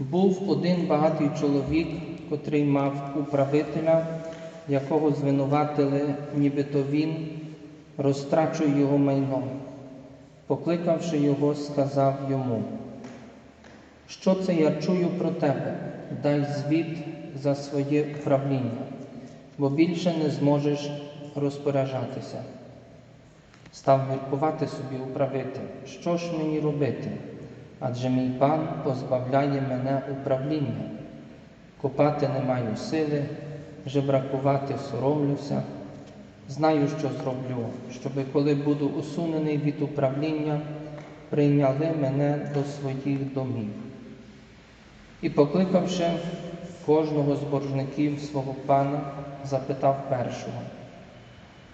був один багатий чоловік, котрий мав управителя, якого звинуватили, нібито він розтрачує його майно. Покликавши його, сказав йому, що це я чую про тебе? Дай звіт за своє управління, бо більше не зможеш розпоряджатися. Став міркувати собі управитель, що ж мені робити? Адже мій пан позбавляє мене управління. Копати не маю сили, жебракувати соромлюся. Знаю, що зроблю, щоби, коли буду усунений від управління, прийняли мене до своїх домів. І, покликавши кожного з боржників свого пана, запитав першого,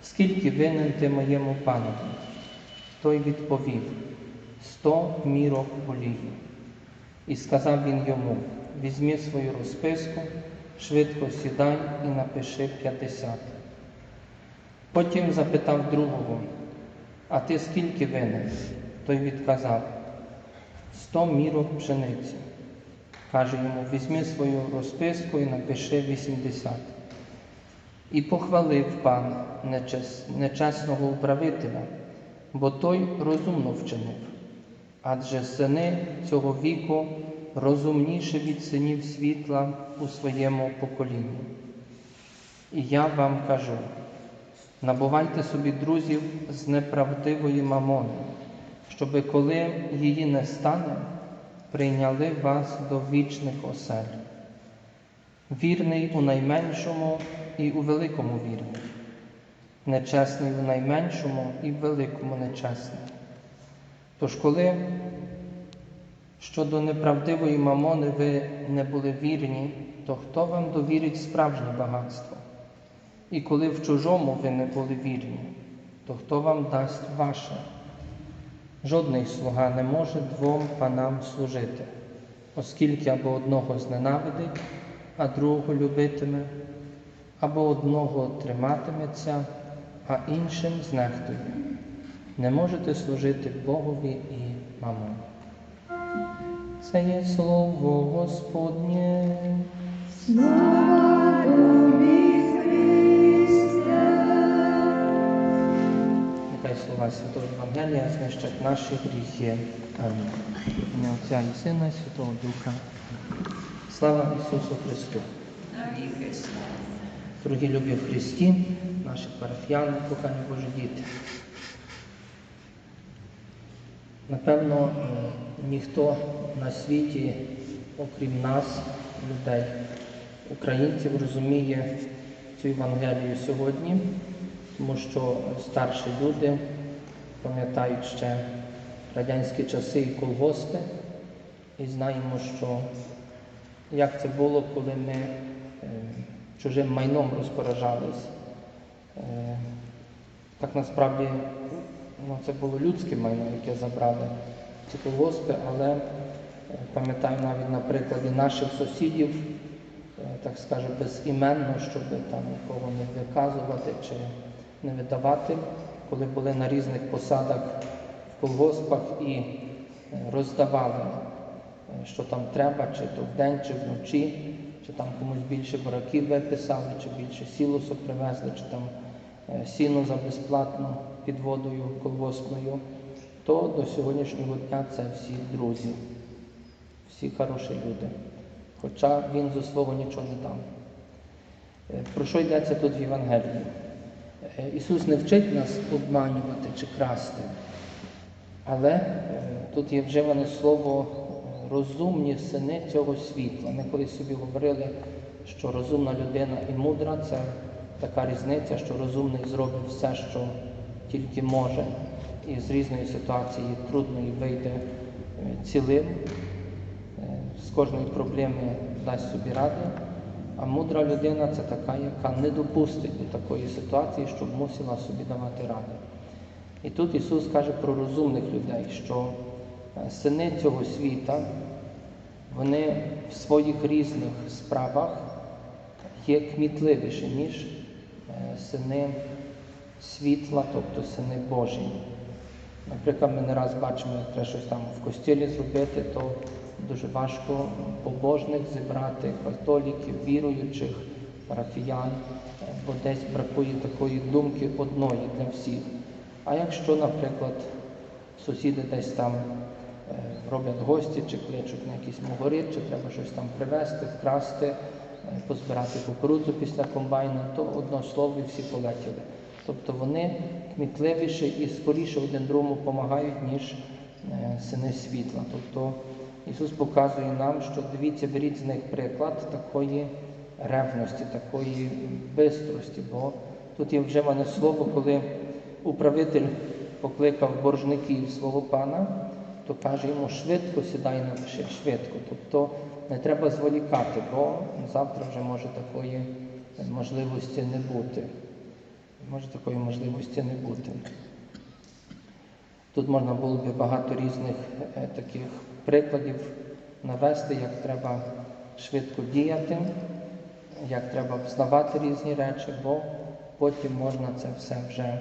скільки винен ти моєму панові? Той відповів сто мірок олії. І сказав він йому: візьми свою розписку, швидко сідай і напиши п'ятдесят. Потім запитав другого, а ти скільки винен? Той відказав сто мірок пшениці. Каже йому, візьми свою розписку і напиши вісімдесят. І похвалив пан нечесного управителя, бо той розумно вчинив. Адже сини цього віку розумніші від синів світла у своєму поколінні. І я вам кажу: набувайте собі друзів з неправдивої мамони, щоби коли її не стане, прийняли вас до вічних осель. Вірний у найменшому і у великому вірний, нечесний у найменшому і в великому нечесний. Тож, коли щодо неправдивої мамони ви не були вірні, то хто вам довірить справжнє багатство? І коли в чужому ви не були вірні, то хто вам дасть ваше? Жодний слуга не може двом панам служити, оскільки або одного зненавидить, а другого любитиме, або одного триматиметься, а іншим знехтує. Не можете служити Богові і мамоні. Це є слово Господнє. Нехай слова Святого Євангелія знищать наші гріхи. Амінь. Ім'я Отця і Сина, і Святого Духа. Слава Ісусу Христу! Дорогі любі в Христі, наші парафіяни, кохані Божі діти. Напевно, е, ніхто на світі, окрім нас, людей, українців, розуміє цю Євангелію сьогодні, тому що старші люди пам'ятають ще радянські часи і колгоспи, і знаємо, що як це було, коли ми е, чужим майном розпоражались. Е, Так насправді ну, це було людське майно, яке забрали. Ці колгоспи, але е, пам'ятаю навіть на прикладі наших сусідів, е, так скажу, безіменно, щоб там нікого не виказувати чи не видавати, коли були на різних посадах в колгоспах і е, роздавали, що там треба, чи то вдень, чи вночі, чи там комусь більше бураків виписали, чи більше сілосу привезли, чи там сіно за безплатно під водою колгоспною, то до сьогоднішнього дня це всі друзі, всі хороші люди. Хоча він зо свого нічого не дав. Е, Про що йдеться тут в Євангелії? Е, Ісус не вчить нас обманювати чи красти, але е, тут є вживане слово розумні сини цього світла. Ми колись собі говорили, що розумна людина і мудра це така різниця, що розумний зробить все, що тільки може, і з різної ситуації трудної вийде е, цілим, е, з кожної проблеми дасть собі ради. А мудра людина це така, яка не допустить до такої ситуації, щоб мусила собі давати ради. І тут Ісус каже про розумних людей, що е, сини цього світа, вони в своїх різних справах є кмітливіші, ніж сини світла, тобто сини Божі. Наприклад, ми не раз бачимо, як треба щось там в костілі зробити, то дуже важко побожних зібрати, католіків, віруючих, парафіян, бо десь бракує такої думки одної для всіх. А якщо, наприклад, сусіди десь там е, роблять гості чи кличуть на якийсь могорит, чи треба щось там привезти, вкрасти, е, позбирати кукурудзу після комбайна, то одно слово і всі полетіли. Тобто вони кмітливіше і скоріше один другому допомагають, ніж е, сини світла. Тобто Ісус показує нам, що дивіться, беріть з них приклад такої ревності, такої бистрості, бо тут є вживане слово, коли управитель покликав боржників свого пана, то каже йому швидко сідай на пиши, швидко. Тобто не треба зволікати, бо завтра вже може такої можливості не бути. Може такої можливості не бути. Тут можна було би багато різних е, таких прикладів навести, як треба швидко діяти, як треба взнавати різні речі, бо потім можна це все вже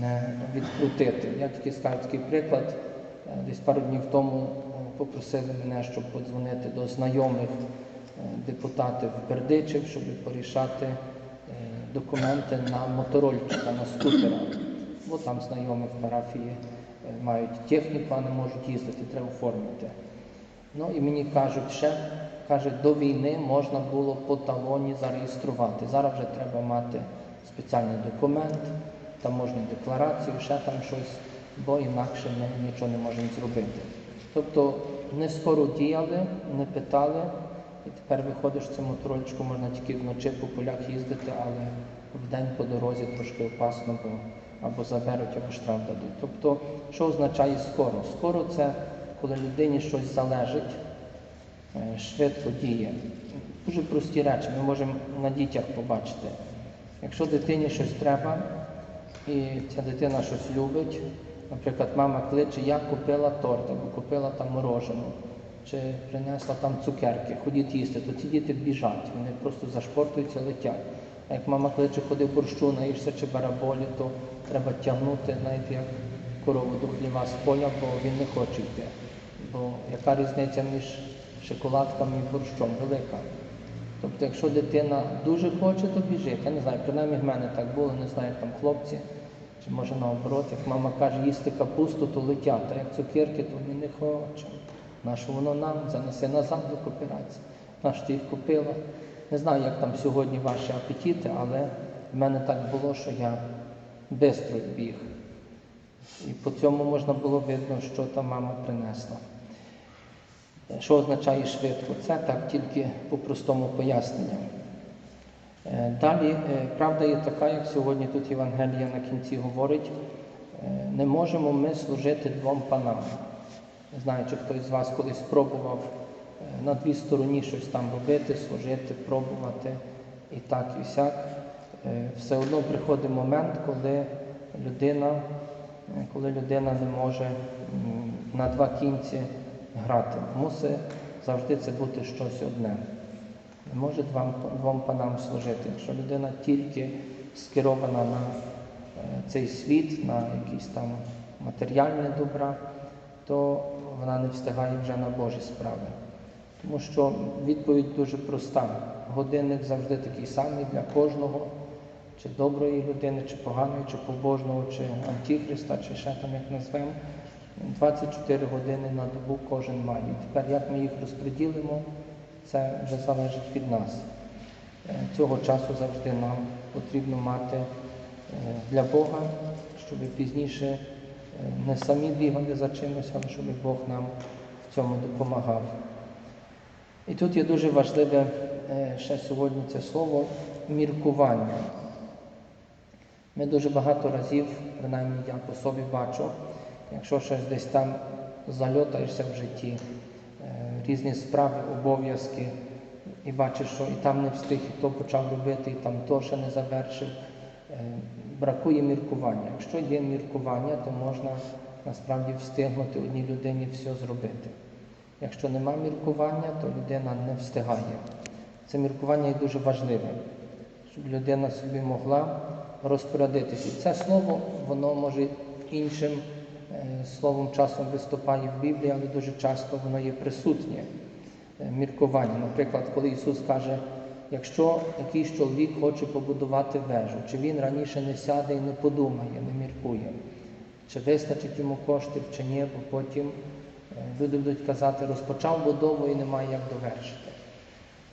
не відкрутити. Я тільки скажу такий приклад. Е, Десь пару днів тому е, попросили мене, щоб подзвонити до знайомих депутатів Бердичів, щоб порішати документи на моторольчика, на скутера. Бо там знайомі в парафії е, мають техніку, а не можуть їздити, треба оформити. Ну і мені кажуть, ще каже, до війни можна було по талоні зареєструвати. Зараз вже треба мати спеціальний документ, таможню декларацію, ще там щось, бо інакше ми нічого не можемо зробити. Тобто не скоро діяли, не питали, і тепер виходиш в цю моторольчику, можна тільки вночі по полях їздити, але вдень по дорозі трошки опасно, бо або заберуть, або штраф дадуть. Тобто, що означає скоро? Скоро це коли людині щось залежить, е, швидко діє. Дуже прості речі, ми можемо на дітях побачити. Якщо дитині щось треба, і ця дитина щось любить, наприклад, мама кличе, я купила торт, або купила там морожену, чи принесла там цукерки, ходіть їсти, то ці діти біжать, вони просто зашпортуються, летять. А як мама кличе, ходи борщу, наїшся чи бараболі, то треба тягнути, знаєте, як корову до хліва з поля, бо він не хоче йти. Бо яка різниця між шоколадками і борщом? Велика. Тобто, якщо дитина дуже хоче, то біжить. Я не знаю, принаймні в мене так було, не знаю, там хлопці, чи може наоборот, як мама каже, їсти капусту, то летять, а як цукерки, то ми не хочемо. Нащо воно нам занесе назад до кооперації? Наш ти їх купила? Не знаю, як там сьогодні ваші апетити, але в мене так було, що я швидко біг. І по цьому можна було видно, що та мама принесла. Що означає швидко? Це так тільки по простому поясненню. Е, Далі, е, правда є така, як сьогодні тут Євангелія на кінці говорить, е, не можемо ми служити двом панам. Не знаю, чи хтось з вас колись спробував е, на дві стороні щось там робити, служити, пробувати і так, і сяк. Е, Все одно приходить момент, коли людина, е, коли людина не може на два кінці грати. Мусить завжди це бути щось одне. Не може двом, двом панам служити. Якщо людина тільки скерована на цей світ, на якісь там матеріальні добра, то вона не встигає вже на Божі справи. Тому що відповідь дуже проста. Годинник завжди такий самий для кожного, чи доброї людини, чи поганої, чи побожного, чи антихриста, чи ще там як назвемо. 24 години на добу кожен має. Тепер як ми їх розподілимо, це вже залежить від нас. Е, Цього часу завжди нам потрібно мати е, для Бога, щоб пізніше не самі бігали за чимось, але щоб Бог нам в цьому допомагав. І тут є дуже важливе е, ще сьогодні це слово міркування. Ми дуже багато разів, принаймні я по собі бачу, якщо щось десь там зальотаєшся в житті, е, різні справи, обов'язки, і бачиш, що і там не встиг, і то почав робити, і там то ще не завершив. Бракує міркування. Якщо є міркування, то можна насправді встигнути одній людині все зробити. Якщо нема міркування, то людина не встигає. Це міркування є дуже важливе, щоб людина собі могла розпорядитися. Це слово, воно може іншим е, словом часом виступає в Біблії, але дуже часто воно є присутнє е, міркування. Наприклад, коли Ісус каже, якщо якийсь чоловік хоче побудувати вежу, чи він раніше не сяде і не подумає, не міркує, чи вистачить йому коштів, чи ні, бо потім е, люди будуть казати, розпочав будову і немає як довершити.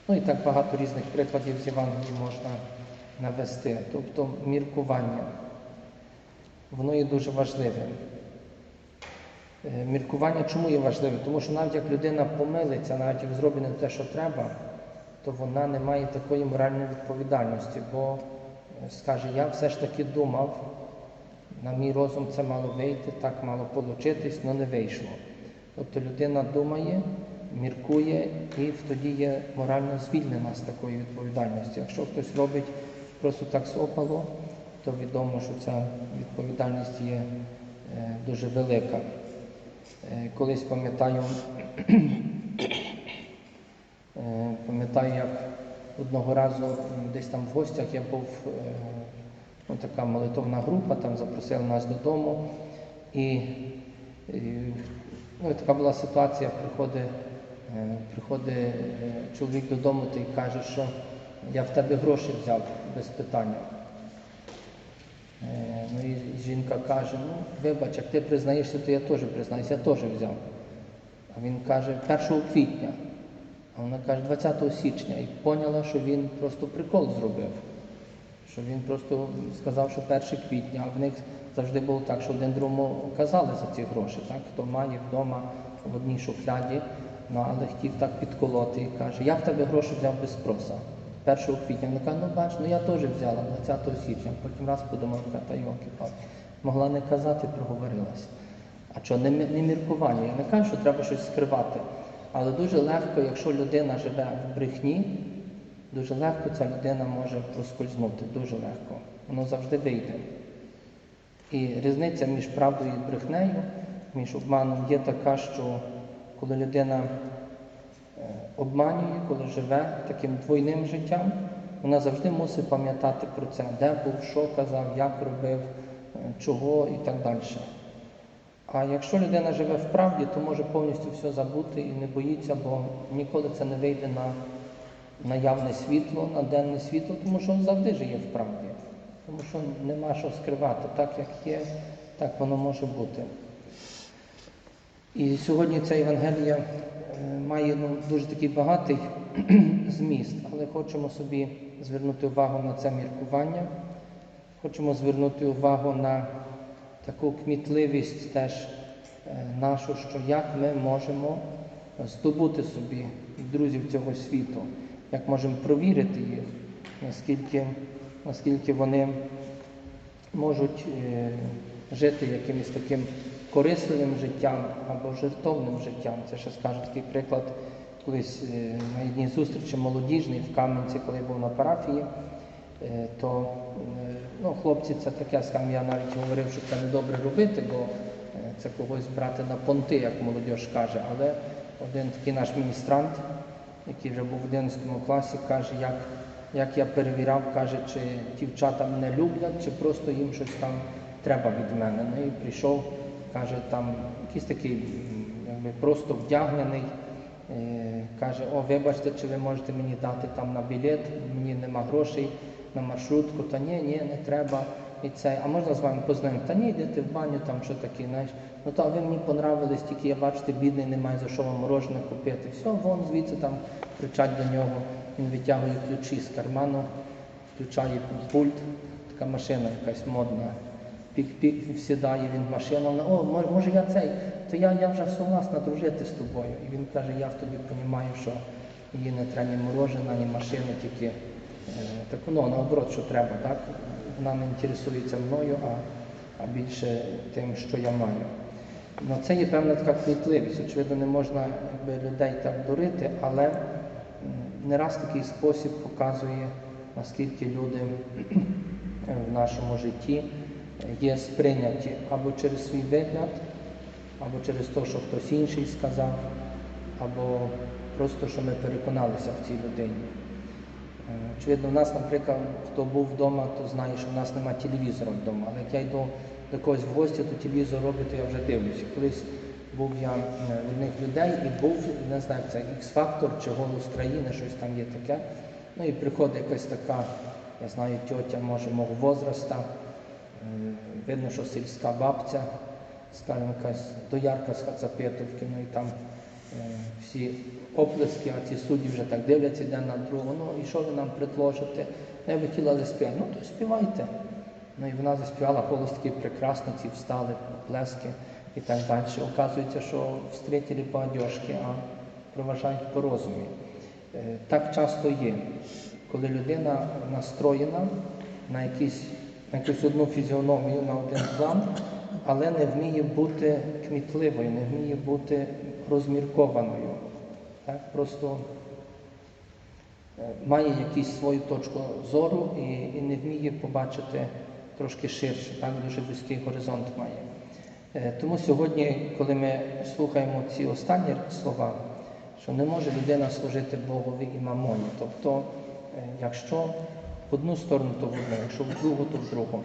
Ну і так багато різних прикладів з Євангелії можна навести. Тобто міркування. Воно є дуже важливим. Е, Міркування чому є важливе? Тому що навіть як людина помилиться, навіть як зробить не те, що треба, то вона не має такої моральної відповідальності, бо е, скаже, я все ж таки думав, на мій розум це мало вийти, так мало получитись, але не вийшло. Тобто людина думає, міркує і тоді є морально звільнена з такої відповідальності. Якщо хтось робить просто так сопало, то відомо, що ця відповідальність є е, дуже велика. Е, Колись пам'ятаю, пам'ятаю, як одного разу десь там в гостях я був, е, ну, така молитовна група, там запросили нас додому. І, ну, і така була ситуація, приходить, е, приходить е, чоловік додому та й каже, що я в тебе гроші взяв без питання. Е, Ну і жінка каже, ну вибач, як ти признаєшся, то я теж признаюся, я теж взяв. А він каже, 1 квітня, а вона каже 20 січня і поняла, що він просто прикол зробив. Що він просто сказав, що 1 квітня, а в них завжди було так, що один другому казали за ці гроші, так? хто має вдома в одній шухляді, ну, але хотів так підколоти і каже, я в тебе гроші взяв без спроса. 1 квітня. Вона каже, ну бач, ну я теж взяла 20 січня. Потім раз подумала, така, та йоки палки Могла не казати, проговорилась. А що, не, не міркування? Я не кажу, що треба щось скривати. Але дуже легко, якщо людина живе в брехні, дуже легко ця людина може проскользнути, дуже легко. Воно завжди вийде. І різниця між правдою і брехнею, між обманом є така, що коли людина е, обманює, коли живе таким двойним життям, вона завжди мусить пам'ятати про це, де був, що казав, як робив, е, чого і так далі. А якщо людина живе в правді, то може повністю все забути і не боїться, бо ніколи це не вийде на, на явне світло, на денне світло, тому що він завжди живе в правді. Тому що нема що скривати. Так як є, так воно може бути. І сьогодні ця Євангелія е, має ну, дуже такий багатий зміст, але хочемо собі звернути увагу на це міркування. Хочемо звернути увагу на таку кмітливість теж е, нашу, що як ми можемо здобути собі друзів цього світу, як можемо провірити їх, наскільки, наскільки вони можуть е, жити якимось таким корисливим життям або жертовним життям. Це ще скажу такий приклад колись е, на одній зустрічі молодіжній в Кам'янці, коли я був на парафії, то е, ну, хлопці це таке, скажімо, я навіть говорив, що це не добре робити, бо е, це когось брати на понти, як молодь каже. Але один такий наш міністрант, який вже був в 11 класі, каже, як, як я перевіряв, каже, чи дівчата мене люблять, чи просто їм щось там треба від мене. Ну і прийшов, каже, там якийсь такий якби просто вдягнений. Е, Каже, о, вибачте, чи ви можете мені дати там на білет, мені нема грошей на маршрутку, та ні, ні, не треба. І це, а можна з вами познайомити? Та ні, йдете в баню, там що таке, знаєш. Ну то ви мені понравились, тільки я бачите, бідний, немає за що вам морожене купити. Все, вон звідси там кричать до нього. Він витягує ключі з карману, включає пульт, така машина якась модна. Пік-пік сідає він в машину, вона, о, може, може я цей, то я, я вже согласна дружити з тобою. І він каже, я тоді розумію, що їй не треба ні морожена, ні машини, тільки так, ну, наоборот, що треба, так? Вона не інтересується мною, а, а більше тим, що я маю. Ну, це є певна така кмітливість. Очевидно, не можна якби, людей так дурити, але не раз такий спосіб показує, наскільки люди е, в нашому житті є сприйняті або через свій вигляд, або через те, що хтось інший сказав, або просто, що ми переконалися в цій людині. Е, Очевидно, в нас, наприклад, хто був вдома, то знає, що в нас немає телевізора вдома. Але як я йду до когось в гості, то телевізор робить, то я вже дивлюся. Колись був я е, в одних людей і був, не знаю, це X-фактор чи голос країни, щось там є таке. Ну і приходить якась така, я знаю, тьотя, може, мого возраста. Е, Видно, що сільська бабця, скажімо, якась доярка з Хацапетовки, ну і там всі оплески, а ці судді вже так дивляться один на другого. Ну і що ви нам предложите? Я би хотіла заспівати. Ну, то співайте. Ну і вона заспівала голос такий прекрасний, ці встали, плески і так далі. Оказується, що встрітили по одежці, а проважають по розумі. Е, Так часто є, коли людина настроєна на якісь на якусь одну фізіономію, на один план, але не вміє бути кмітливою, не вміє бути розміркованою. Так? Просто е, має якусь свою точку зору і, і не вміє побачити трошки ширше, так? дуже близький горизонт має. Е, Тому сьогодні, коли ми слухаємо ці останні слова, що не може людина служити Богові і мамоні. Тобто, е, якщо в одну сторону, то в одну, якщо в другу, то в другу.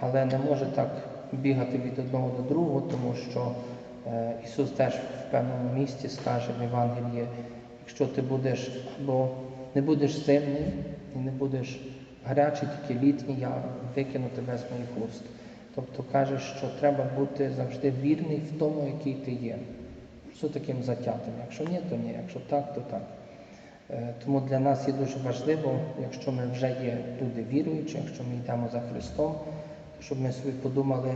Але не може так бігати від одного до другого, тому що е, Ісус теж в певному місці скаже в Євангелії, якщо ти будеш або не будеш сильний і не будеш гарячий, тільки літній, я викину тебе з моїх уст. Тобто каже, що треба бути завжди вірний в тому, який ти є. Що таким затятим. Якщо ні, то ні, якщо так, то так. Е, Тому для нас є дуже важливо, якщо ми вже є люди віруючі, якщо ми йдемо за Христом, то щоб ми собі подумали,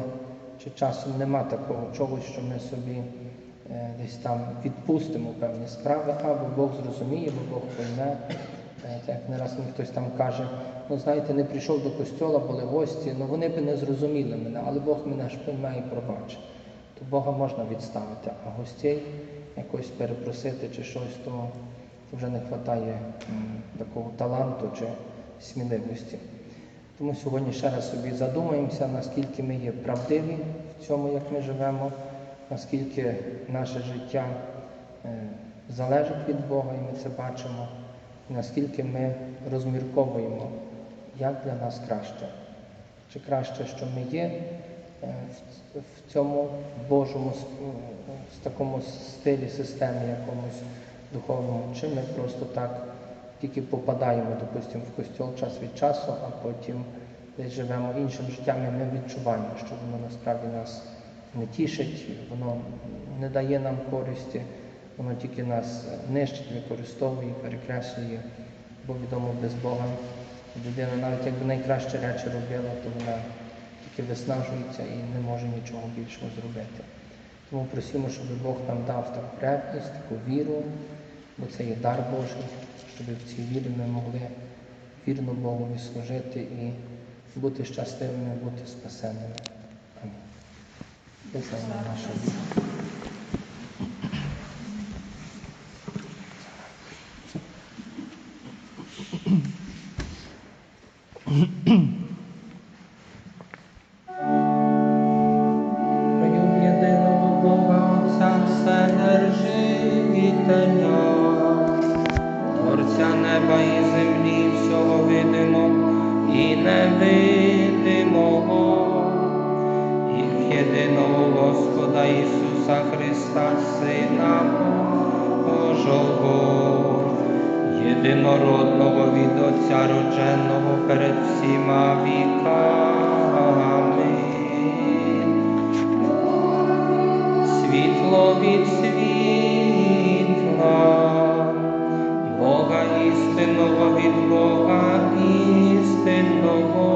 чи часом нема такого чогось, що ми собі е, десь там відпустимо певні справи, або Бог зрозуміє, бо Бог пойме. Е, Як не раз мені хтось там каже, ну знаєте, не прийшов до костьола, були гості, ну вони б не зрозуміли мене, але Бог мене ж пойме і пробачить. То Бога можна відставити, а гостей якось перепросити чи щось, то вже не вистачає такого таланту чи сміливості. Тому сьогодні ще раз собі задумаємося, наскільки ми є правдиві в цьому, як ми живемо, наскільки наше життя е, залежить від Бога, і ми це бачимо, наскільки ми розмірковуємо, як для нас краще. Чи краще, що ми є е, в цьому Божому в такому стилі, системі якомусь духовному, чи ми просто так тільки попадаємо, допустимо, в костьол час від часу, а потім десь живемо іншим життям, і ми відчуваємо, що воно насправді нас не тішить, воно не дає нам користі, воно тільки нас нищить, використовує, перекреслює, бо відомо без Бога людина, навіть якби найкращі речі робила, то вона тільки виснажується і не може нічого більшого зробити. Тому просимо, щоб Бог нам дав таку ревність, таку віру, бо це є дар Божий, щоб в цій вірі ми могли вірно Богові служити і бути щасливими, бути спасеними. Амінь. Писання наша віра. Прийом єдиного Бога Отця Вседержителя, Творця неба і землі, всього видимого і невидимого, і в єдиного Господа Ісуса Христа, Сина Божого, єдинородного від Отця родженого перед всіма віками. Світло від світла, Бога істинного,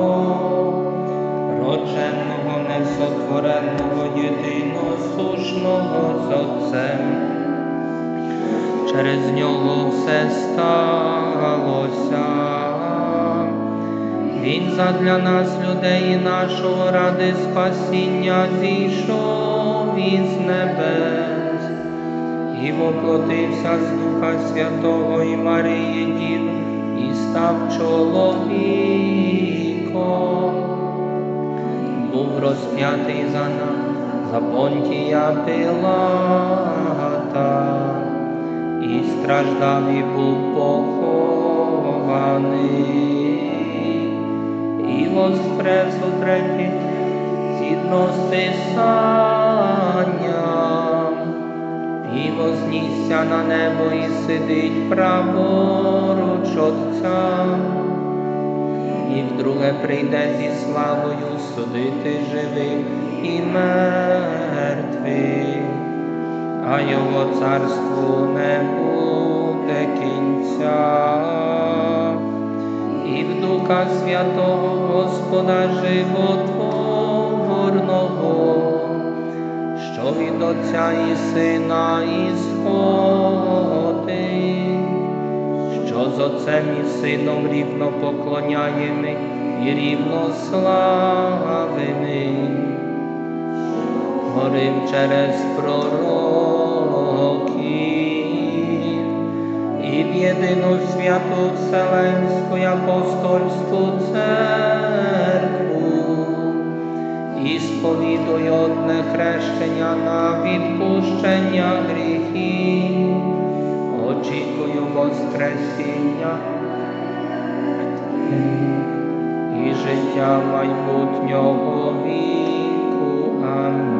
родженого, несотвореного, єдиносушного з Отцем. Через нього все сталося. Він задля нас, людей і нашого ради спасіння зійшов із небес і воплотився з Духа Святого і Марії Діви, став чоловіком. Був розп'ятий за нас, за Понтія Пилата, і страждав і був похований, і воскрес у третій згідно з Писанням, і вознісся на небо і сидить праворуч Отця, і вдруге прийде зі славою судити живих і мертвих, а його царству не буде кінця. І в Духа Святого Господа животворного, що Отця і Сина ісходить, що з Отцем і Сином рівно поклоняємо і рівно славимо. Говорив через пророків і в єдину святу Вселенську апостольську церкву, і сповідуй одне хрещення на відпущення гріхів, очікую Воскресіння і життя майбутнього віку. Амінь.